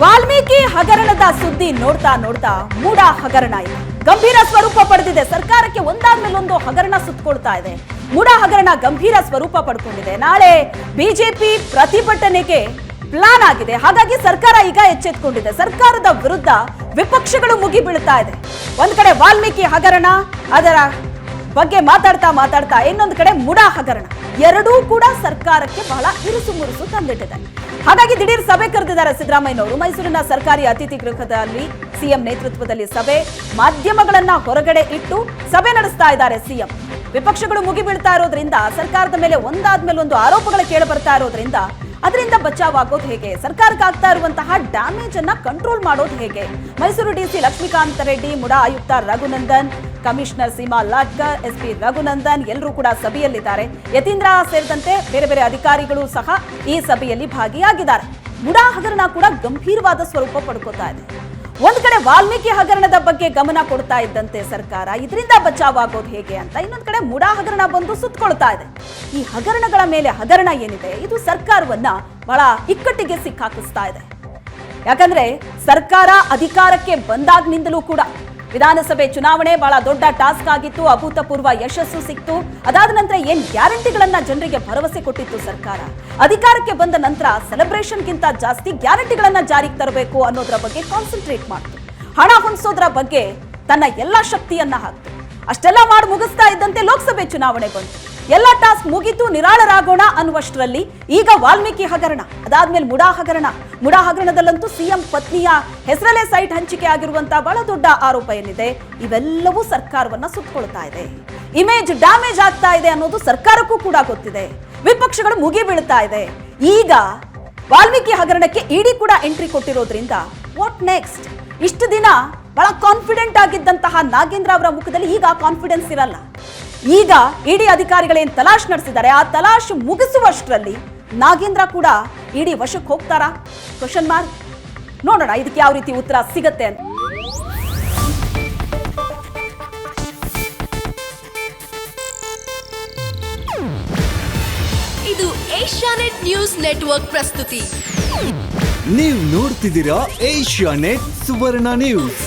ವಾಲ್ಮೀಕಿ ಹಗರಣದ ಸುದ್ದಿ ನೋಡ್ತಾ ನೋಡ್ತಾ ಮೂಡ ಹಗರಣ ಇದೆ. ಗಂಭೀರ ಸ್ವರೂಪ ಪಡೆದಿದೆ. ಸರ್ಕಾರಕ್ಕೆ ಒಂದಾದ್ಮೇಲೆ ಒಂದು ಹಗರಣ ಸುತ್ತಕೊಳ್ತಾ ಇದೆ. ಮೂಡ ಹಗರಣ ಗಂಭೀರ ಸ್ವರೂಪ ಪಡ್ಕೊಂಡಿದೆ. ನಾಳೆ ಬಿಜೆಪಿ ಪ್ರತಿಭಟನೆಗೆ ಪ್ಲಾನ್ ಆಗಿದೆ. ಹಾಗಾಗಿ ಸರ್ಕಾರ ಈಗ ಎಚ್ಚೆತ್ಕೊಂಡಿದೆ. ಸರ್ಕಾರದ ವಿರುದ್ಧ ವಿಪಕ್ಷಗಳು ಮುಗಿಬೀಳ್ತಾ ಇದೆ. ಒಂದ್ ಕಡೆ ವಾಲ್ಮೀಕಿ ಹಗರಣ, ಅದರ ಬಗ್ಗೆ ಮಾತಾಡ್ತಾ ಮಾತಾಡ್ತಾ ಇನ್ನೊಂದು ಕಡೆ ಮುಡಾ ಹಗರಣ. ಎರಡೂ ಕೂಡ ಸರ್ಕಾರಕ್ಕೆ ಬಹಳ ಇರುಸು ಮುರುಸು ತಂದಿಟ್ಟಿದೆ. ಹಾಗಾಗಿ ದಿಢೀರ್ ಸಭೆ ಕರೆದಿದ್ದಾರೆ ಸಿದ್ದರಾಮಯ್ಯನವರು. ಮೈಸೂರಿನ ಸರ್ಕಾರಿ ಅತಿಥಿ ಗೃಹದಲ್ಲಿ ಸಿಎಂ ನೇತೃತ್ವದಲ್ಲಿ ಸಭೆ. ಮಾಧ್ಯಮಗಳನ್ನ ಹೊರಗಡೆ ಇಟ್ಟು ಸಭೆ ನಡೆಸ್ತಾ ಇದ್ದಾರೆ ಸಿಎಂ. ವಿಪಕ್ಷಗಳು ಮುಗಿಬೀಳ್ತಾ ಇರೋದ್ರಿಂದ, ಸರ್ಕಾರದ ಮೇಲೆ ಒಂದಾದ್ಮೇಲೆ ಒಂದು ಆರೋಪಗಳು ಕೇಳಿ ಬರ್ತಾ ಇರೋದ್ರಿಂದ ಅದರಿಂದ ಬಚಾವ್ ಆಗೋದು ಹೇಗೆ? ಸರ್ಕಾರಕ್ಕೆ ಆಗ್ತಾ ಇರುವಂತಹ ಡ್ಯಾಮೇಜ್ ಅನ್ನ ಕಂಟ್ರೋಲ್ ಮಾಡೋದು ಹೇಗೆ? ಮೈಸೂರು ಡಿಸಿ ಲಕ್ಷ್ಮೀಕಾಂತ ರೆಡ್ಡಿ, ಮುಡಾ ಆಯುಕ್ತ Raghunandan commissioner Seema Latkar S P Raghunandan ಎಲ್ಲರೂ ಕೂಡ ಸಭೆಯಲ್ಲಿದ್ದಾರೆ. ಯತೀಂದ್ರ ಸೇರಿದಂತೆ ಬೇರೆ ಬೇರೆ ಅಧಿಕಾರಿಗಳು ಸಹ ಈ ಸಭೆಯಲ್ಲಿ ಭಾಗಿಯಾಗಿದ್ದಾರೆ. ಮುಡಾ ಹಗರಣ ಕೂಡ ಗಂಭೀರವಾದ ಸ್ವರೂಪ ಪಡ್ಕೋತಾ ಇದೆ. ಒಂದ್ ಕಡೆ ವಾಲ್ಮೀಕಿ ಹಗರಣದ ಬಗ್ಗೆ ಗಮನ ಕೊಡ್ತಾ ಇದ್ದಂತೆ ಸರ್ಕಾರ, ಇದರಿಂದ ಬಚಾವಾಗೋದು ಹೇಗೆ ಅಂತ ಇನ್ನೊಂದ್ ಕಡೆ ಮುಡಾ ಹಗರಣ ಬಂದು ಸುತ್ತಕೊಳ್ತಾ ಇದೆ. ಈ ಹಗರಣಗಳ ಮೇಲೆ ಹಗರಣ ಏನಿದೆ? ಇದು ಸರ್ಕಾರವನ್ನ ಬಹಳ ಇಕ್ಕಟ್ಟಿಗೆ ಸಿಕ್ಕಾಕಿಸ್ತಾ ಇದೆ. ಯಾಕಂದ್ರೆ ಸರ್ಕಾರ ಅಧಿಕಾರಕ್ಕೆ ಬಂದಾಗ್ನಿಂದಲೂ ಕೂಡ ವಿಧಾನಸಭೆ ಚುನಾವಣೆ ಬಹಳ ದೊಡ್ಡ ಟಾಸ್ಕ್ ಆಗಿತ್ತು, ಅಭೂತಪೂರ್ವ ಯಶಸ್ಸು ಸಿಕ್ತು. ಅದಾದ ನಂತರ ಏನ್ ಗ್ಯಾರಂಟಿಗಳನ್ನ ಜನರಿಗೆ ಭರವಸೆ ಕೊಟ್ಟಿತ್ತು ಸರ್ಕಾರ? ಅಧಿಕಾರಕ್ಕೆ ಬಂದ ನಂತರ ಸೆಲೆಬ್ರೇಷನ್ಗಿಂತ ಜಾಸ್ತಿ ಗ್ಯಾರಂಟಿಗಳನ್ನ ಜಾರಿಗೆ ತರಬೇಕು ಅನ್ನೋದ್ರ ಬಗ್ಗೆ ಕಾನ್ಸಂಟ್ರೇಟ್ ಮಾಡ್ತು. ಹಣ ಹೊಂದಿಸೋದ್ರ ಬಗ್ಗೆ ತನ್ನ ಎಲ್ಲಾ ಶಕ್ತಿಯನ್ನ ಹಾಕ್ತು. ಅಷ್ಟೆಲ್ಲ ಮಾಡಿ ಮುಗಿಸ್ತಾ ಇದ್ದಂತೆ ಲೋಕಸಭೆ ಚುನಾವಣೆ ಬಂತು. ಎಲ್ಲ ಟಾಸ್ಕ್ ಮುಗಿತು, ನಿರಾಳರಾಗೋಣ ಅನ್ನುವಷ್ಟರಲ್ಲಿ ಈಗ ವಾಲ್ಮೀಕಿ ಹಗರಣ. ಅದಾದ್ಮೇಲೆ ಮುಡಾ ಹಗರಣ. ಮುಡಾ ಹಗರಣದಲ್ಲಂತೂ ಸಿಎಂ ಪತ್ನಿಯ ಹೆಸರಲ್ಲೇ ಸೈಟ್ ಹಂಚಿಕೆ ಆಗಿರುವಂತಹ ಬಹಳ ದೊಡ್ಡ ಆರೋಪ ಏನಿದೆ? ಇವೆಲ್ಲವೂ ಸರ್ಕಾರವನ್ನ ಸುತ್ತಕೊಳ್ತಾ ಇದೆ. ಇಮೇಜ್ ಡ್ಯಾಮೇಜ್ ಆಗ್ತಾ ಇದೆ ಅನ್ನೋದು ಸರ್ಕಾರಕ್ಕೂ ಕೂಡ ಗೊತ್ತಿದೆ. ವಿಪಕ್ಷಗಳು ಮುಗಿ ಬೀಳ್ತಾ ಇದೆ. ಈಗ ವಾಲ್ಮೀಕಿ ಹಗರಣಕ್ಕೆ ಇಡಿ ಕೂಡ ಎಂಟ್ರಿ ಕೊಟ್ಟಿರೋದ್ರಿಂದ ವಾಟ್ ನೆಕ್ಸ್ಟ್ ಇಷ್ಟು ದಿನ ಬಹಳ ಕಾನ್ಫಿಡೆಂಟ್ ಆಗಿದ್ದಂತಹ ನಾಗೇಂದ್ರ ಅವರ ಮುಖದಲ್ಲಿ ಈಗ ಕಾನ್ಫಿಡೆನ್ಸ್ ಇರಲ್ಲ. ಈಗ ಇಡಿ ಅಧಿಕಾರಿಗಳೇನು ತಲಾಶ್ ನಡೆಸಿದ್ದಾರೆ. ಆ ತಲಾಶ್ ಮುಗಿಸುವಷ್ಟರಲ್ಲಿ ನಾಗೇಂದ್ರ ಕೂಡ ಇಡಿ ವಶಕ್ಕೆ ಹೋಗ್ತಾರಾ? ಕ್ವಶನ್ ಮಾರ್ಕ್ ನೋಡೋಣ ಇದಕ್ಕೆ ಯಾವ ರೀತಿ ಉತ್ತರ ಸಿಗತ್ತೆ ಅಂತ. ಇದು ಏಷ್ಯಾನೆಟ್ ನ್ಯೂಸ್ ನೆಟ್ವರ್ಕ್ ಪ್ರಸ್ತುತಿ. ನೀವು ನೋಡ್ತಿದ್ದೀರಾ ಏಷ್ಯಾ ನೆಟ್ ಸುವರ್ಣ ನ್ಯೂಸ್.